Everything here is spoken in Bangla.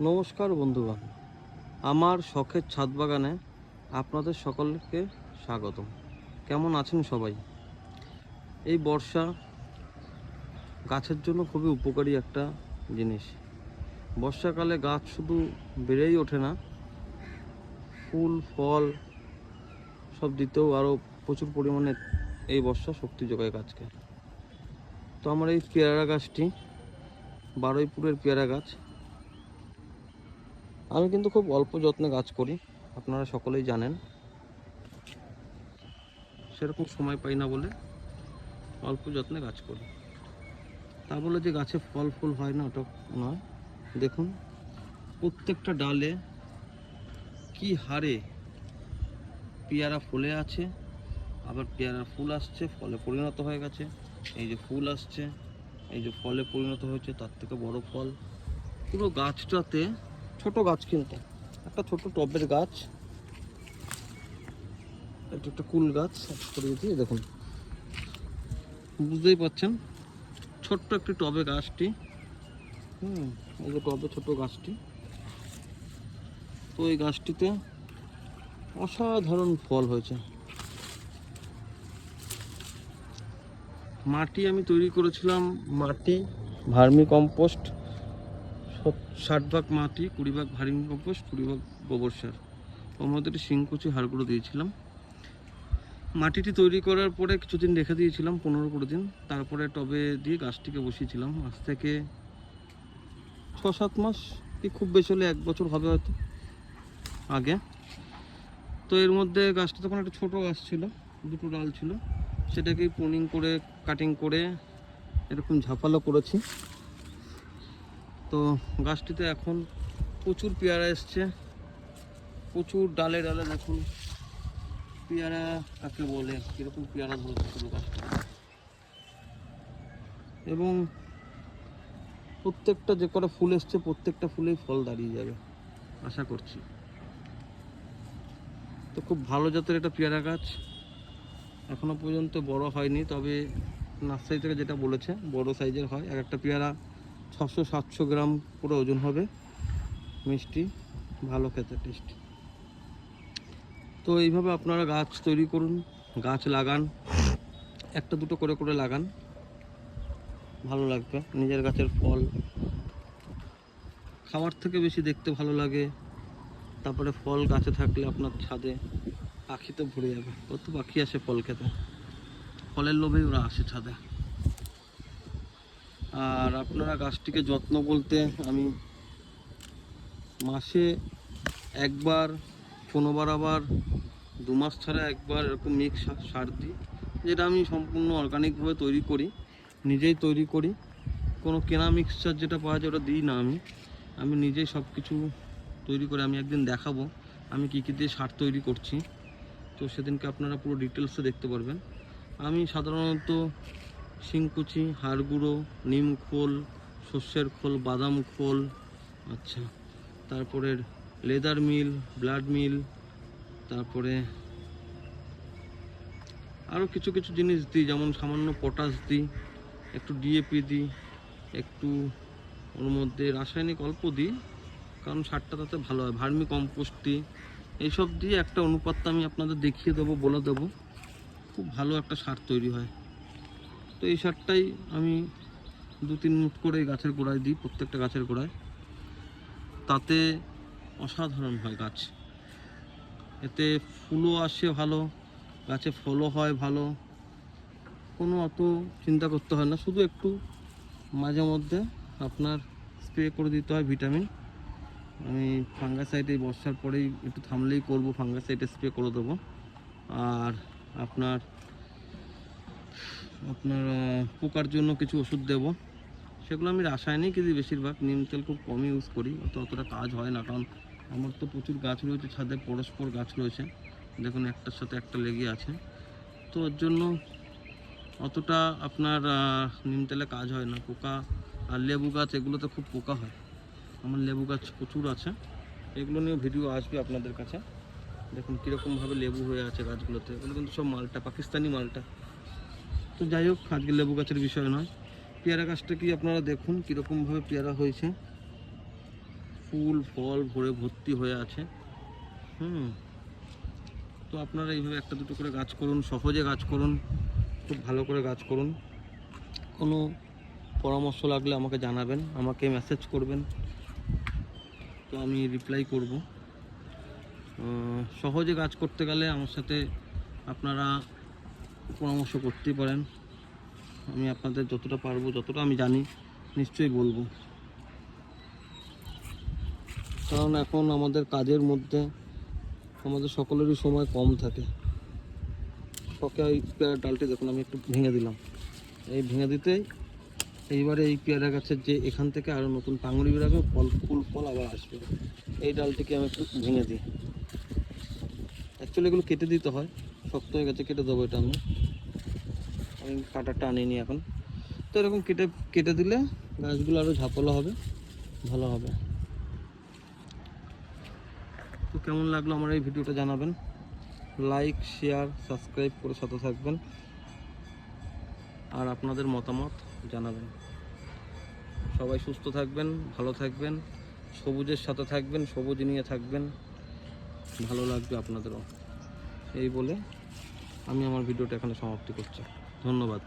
নমস্কার বন্ধুগণ, আমার শখের ছাদ বাগানে আপনাদের সকলকে স্বাগতম। কেমন আছেন সবাই? এই বর্ষা গাছের জন্য খুবই উপকারী একটা জিনিস। বর্ষাকালে গাছ শুধু বেড়েই ওঠে না, ফুল, ফল সব দিতেও আরও প্রচুর পরিমাণে এই বর্ষা শক্তি যোগায় গাছকে। তো আমার এই পেয়ারা গাছটি বারুইপুরের পেয়ারা গাছ। আমি কিন্তু খুব অল্প যত্নে গাছ করি, আপনারা সকলেই জানেন। সেরকম সময় পাই না বলে অল্প যত্নে গাছ করি। তা বলে যে গাছে ফল ফুল হয় না ওটা নয়। দেখুন, প্রত্যেকটা ডালে কি হারে পেয়ারা ফুলে আছে, আবার পেয়ারার ফুল আসছে, ফলে পরিণত হয়ে গেছে। এই যে ফুল আসছে, এই যে ফলে পরিণত হয়েছে, তার থেকে বড় ফল। পুরো গাছটাতে ছোট গাছ কিন্তু। একটা ছোট টবের গাছ। এটা একটা কুল গাছ। করে দেখুন। বুঝতেই পারছেন ছোট্ট একটি টবে গাছটি। হুম, এই যে টবে ছোট গাছটি। তো এই গাছটিতে অসাধারণ ফল হয়েছে। মাটি আমি তৈরি করেছিলাম মাটি ভার্মি কম্পোস্ট। ষাট ভাগ মাটি কুড়ি ভাগ ভার্মি কম্পোস্ট কুড়ি ভাগ গোবর সার। একটি শিংকুচি হাড়গুঁড়ো দিয়েছিলাম। মাটিটি তৈরি করার পরে কিছুদিন রেখে দিয়েছিলাম, পনেরো কুড়ি দিন। তারপরে টবে দিয়ে গাছটিকে বসিয়েছিলাম। আজ থেকে ছ সাত মাস কি খুব বেশি হলে এক বছর হবে হয়তো আগে। তো এর মধ্যে গাছটা তখন একটা ছোটো গাছ ছিল, দুটো ডাল ছিল। সেটাকে প্রুনিং করে, কাটিং করে এরকম ঝাঁপালো করেছি। তো গাছটিতে এখন প্রচুর পেয়ারা এসছে। প্রচুর ডালে ডালে দেখুন পেয়ারা কাকে বলে, কীরকম পেয়ারা ধরেছে পুরো গাছটা। এবং প্রত্যেকটা যে কটা ফুল এসছে, প্রত্যেকটা ফুলেই ফল দাঁড়িয়ে যাবে, আশা করছি। তো খুব ভালো জাতের একটা পেয়ারা গাছ। এখনও পর্যন্ত বড় হয়নি, তবে নার্সারি থেকে যেটা বলেছে, বড় সাইজের হয়। এক একটা পেয়ারা ছশো সাতশো গ্রাম করে ওজন হবে। মিষ্টি, ভালো খেতে টেস্টি তো এইভাবে আপনারা গাছ তৈরি করুন, গাছ লাগান, একটা দুটো করে করে লাগান। ভালো লাগবে, নিজের গাছের ফল। খাওয়ার থেকে বেশি দেখতে ভালো লাগে। তারপরে ফল গাছে থাকলে আপনার ছাদে পাখি তো ভরে যাবে। কত পাখি আসে ফল খেতে। ফলের লোভেই ওরা আসে ছাদে। আর আপনারা গাছটিকে যত্ন বলতে আমি মাসে একবার পনেরোবার আবার দু মাস ছাড়া একবার এরকম মিক্স সার দিই, যেটা আমি সম্পূর্ণ অর্গানিকভাবে তৈরি করি, নিজেই তৈরি করি। কোনো কেনা মিক্সচার যেটা পাওয়া যায় ওটা দিই না আমি। আমি নিজেই সব কিছু তৈরি করে আমি একদিন দেখাবো, আমি কী কী দিয়ে সার তৈরি করছি। তো সেদিনকে আপনারা পুরো ডিটেলসে দেখতে পারবেন। আমি সাধারণত শিংকুচি হাড় গুঁড়ো নিম খোল, সর্ষের খোল, বাদাম খোল আচ্ছা তারপরে লেদার মিল, ব্লাড মিল, তারপরে আরও কিছু কিছু জিনিস দিই, যেমন সামান্য পটাশ দিই, একটু ডিএপি দিই, একটু ওর মধ্যে রাসায়নিক অল্প দিই, কারণ সারটা তাতে ভালো হয়, ভার্মি কম্পোস্ট দিই, এইসব দিয়ে একটা অনুপাতটা আমি আপনাদের দেখিয়ে দেবো, বলে দেবো, খুব ভালো একটা সার তৈরি হয়। তো এই সারটাই আমি দু তিন মুঠ করে গাছের গোড়ায় দিই, প্রত্যেকটা গাছের গোড়ায়। তাতে অসাধারণ হয় গাছ। এতে ফুলও আসে ভালো, গাছে ফলও হয় ভালো। কোনো অত চিন্তা করতে হয় না, শুধু একটু মাঝে মধ্যে আপনার স্প্রে করে দিতে হয় ভিটামিন। আমি ফাঙ্গাসাইড বর্ষার পরেই একটু থামলেই করব ফাঙ্গাসাইড স্প্রে করে দেবো। আর আপনার আপনার পোকার জন্য কিছু ওষুধ দেবো। সেগুলো আমি রাসায়নিক দিই বেশিরভাগ, নিম তেল খুব কমই ইউজ করি, অত অতটা কাজ হয় না, কারণ আমার তো প্রচুর গাছ রয়েছে, ছাদে পরস্পর গাছ রয়েছে। দেখুন, একটার সাথে একটা লেগে আছে। তো ওর জন্য অতটা আপনার নিম তেলে কাজ হয় না। পোকা আর লেবু গাছ, এগুলোতে খুব পোকা হয়। আমার লেবু গাছ প্রচুর আছে। এগুলো নিয়ে ভিডিও আসবে আপনাদের কাছে। দেখুন, কীরকমভাবে লেবু হয়ে আছে গাছগুলোতে। এগুলো কিন্তু সব মালটা, পাকিস্তানি মালটা। তো যাই হোক, আজকে লেবু গাছের বিষয় নয়। পেয়ারা গাছটা কি আপনারা দেখুন কীরকমভাবে পেয়ারা হয়েছে। ফুল, ফল ভরে ভর্তি হয়ে আছে। হুম। তো আপনারা এইভাবে একটা দুটো করে গাছ করুন, সহজে গাছ করুন, খুব ভালো করে গাছ করুন। কোনো পরামর্শ লাগলে আমাকে জানাবেন, আমাকে মেসেজ করবেন। তো আমি রিপ্লাই করব। সহজে গাছ করতে গেলে আমার সাথে আপনারা পরামর্শ করতেই পারেন। আমি আপনাদের যতটা পারব, যতটা আমি জানি, নিশ্চয়ই বলব। কারণ এখন আমাদের কাজের মধ্যে আমাদের সকলেরই সময় কম থাকে। শখে ওই পেয়ারা ডালটি দেখুন, আমি একটু ভেঙে দিলাম। এই ভেঙে দিতেই এইবারে এই পেয়ারা গাছের যে এখান থেকে আরও নতুন পাঙড়ি বেরাবে, ফল, ফুল, ফল আবার আসবে। এই ডালটিকে আমি একটু ভেঙে দিই। অ্যাকচুয়ালি এগুলো কেটে দিতে হয়। শক্ত হয়ে গেছে, কেটে দেবো এটা আমি। আমি কাটারটা আনিনি এখন। তো এরকম কেটে কেটে দিলে গাছগুলো আরও ঝাপলা হবে, ভালো হবে। তো কেমন লাগল আমার এই ভিডিওটা জানাবেন। লাইক, শেয়ার, সাবস্ক্রাইব করে সাথে থাকবেন। আর আপনাদের মতামত জানাবেন। সবাই সুস্থ থাকবেন, ভালো থাকবেন, সবুজের সাথে থাকবেন, সবুজ নিয়ে থাকবেন। ভালো লাগবে আপনাদেরও। এই বলে আমি আমার ভিডিওটা এখানে সমাপ্তি করছি। ধন্যবাদ।